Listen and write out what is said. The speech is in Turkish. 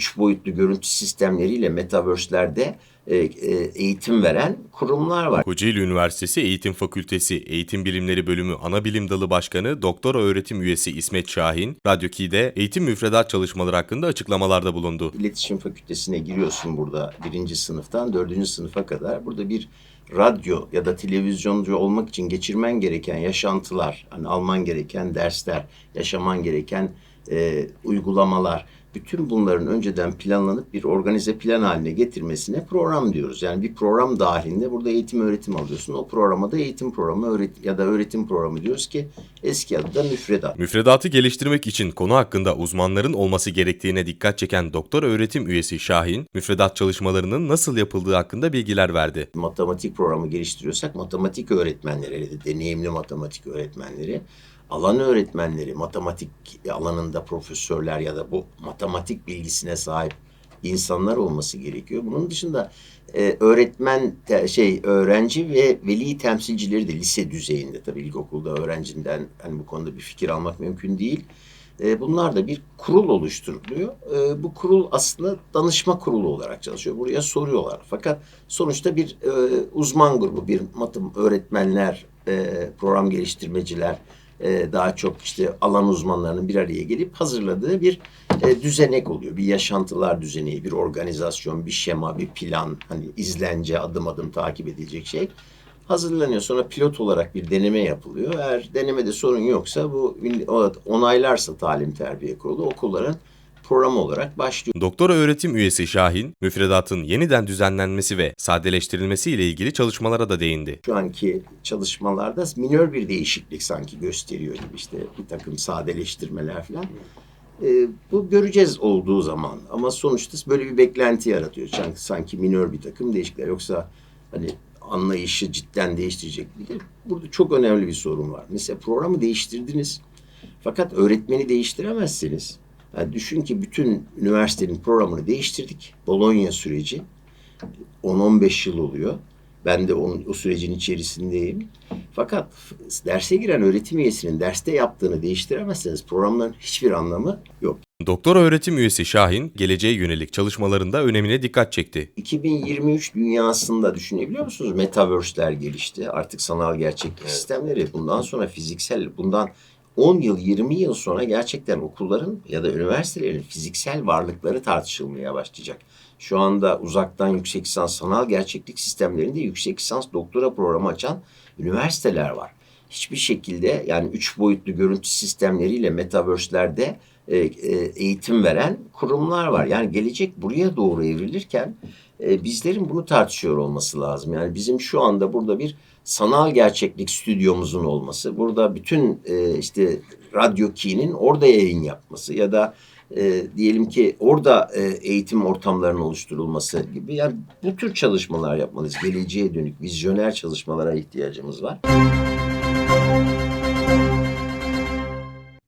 üç boyutlu görüntü sistemleriyle metaverse'lerde e, e, eğitim veren kurumlar var. Kocaeli Üniversitesi Eğitim Fakültesi Eğitim Bilimleri Bölümü Ana Bilim Dalı Başkanı Doktora Öğretim Üyesi İsmet Şahin, Radyo Kİ'de eğitim müfredat çalışmaları hakkında açıklamalarda bulundu. İletişim Fakültesine giriyorsun burada birinci sınıftan dördüncü sınıfa kadar. Burada bir radyo ya da televizyoncu olmak için geçirmen gereken yaşantılar, hani alman gereken dersler, yaşaman gereken e, uygulamalar, bütün bunların önceden planlanıp bir organize plan haline getirmesine program diyoruz. Yani bir program dahilinde burada eğitim öğretim alıyorsun. O programa da eğitim programı öğret ya da öğretim programı diyoruz ki eski adı da müfredat. Müfredatı geliştirmek için konu hakkında uzmanların olması gerektiğine dikkat çeken doktor öğretim üyesi Şahin, müfredat çalışmalarının nasıl yapıldığı hakkında bilgiler verdi. matematik programı geliştiriyorsak matematik öğretmenleri, deneyimli matematik öğretmenleri, alan öğretmenleri, matematik alanında profesörler ya da bu matematik bilgisine sahip insanlar olması gerekiyor. Bunun dışında e, öğretmen te- şey öğrenci ve veli temsilcileri de lise düzeyinde tabii ilkokulda öğrencinden hani bu konuda bir fikir almak mümkün değil. E, bunlar da bir kurul oluşturuluyor. E, bu kurul aslında danışma kurulu olarak çalışıyor. Buraya soruyorlar. Fakat sonuçta bir e, uzman grubu, bir matım öğretmenler, e, program geliştirmeciler, e, daha çok işte alan uzmanlarının bir araya gelip hazırladığı bir e, düzenek oluyor. Bir yaşantılar düzeneği, bir organizasyon, bir şema, bir plan, hani izlence, adım adım takip edilecek şey hazırlanıyor. Sonra pilot olarak bir deneme yapılıyor. Eğer denemede sorun yoksa bu onaylarsa talim terbiye kurulu okulların programı olarak başlıyor. Doktora öğretim üyesi Şahin, müfredatın yeniden düzenlenmesi ve sadeleştirilmesi ile ilgili çalışmalara da değindi. Şu anki çalışmalarda minör bir değişiklik sanki gösteriyor gibi işte bir takım sadeleştirmeler falan. Ee, bu göreceğiz olduğu zaman ama sonuçta böyle bir beklenti yaratıyor. Sanki, sanki minör bir takım değişiklikler yoksa hani anlayışı cidden değiştirecek değil. Burada çok önemli bir sorun var. Mesela programı değiştirdiniz fakat öğretmeni değiştiremezseniz yani düşün ki bütün üniversitenin programını değiştirdik. Bologna süreci 10-15 yıl oluyor. Ben de onun, o sürecin içerisindeyim. Fakat derse giren öğretim üyesinin derste yaptığını değiştiremezseniz programların hiçbir anlamı yok. Doktora öğretim üyesi Şahin, geleceğe yönelik çalışmalarında önemine dikkat çekti. 2023 dünyasında düşünebiliyor musunuz? Metaverse'ler gelişti. Artık sanal gerçeklik sistemleri. Bundan sonra fiziksel, bundan 10 yıl, 20 yıl sonra gerçekten okulların ya da üniversitelerin fiziksel varlıkları tartışılmaya başlayacak. Şu anda uzaktan yüksek lisans sanal gerçeklik sistemlerinde yüksek lisans doktora programı açan üniversiteler var. Hiçbir şekilde yani üç boyutlu görüntü sistemleriyle metaverse'lerde e, e, eğitim veren kurumlar var. Yani gelecek buraya doğru evrilirken e, bizlerin bunu tartışıyor olması lazım. Yani bizim şu anda burada bir sanal gerçeklik stüdyomuzun olması, burada bütün işte Radyo Key'nin orada yayın yapması ya da e, diyelim ki orada e, eğitim ortamlarının oluşturulması gibi yani bu tür çalışmalar yapmalıyız. Geleceğe dönük vizyoner çalışmalara ihtiyacımız var. Música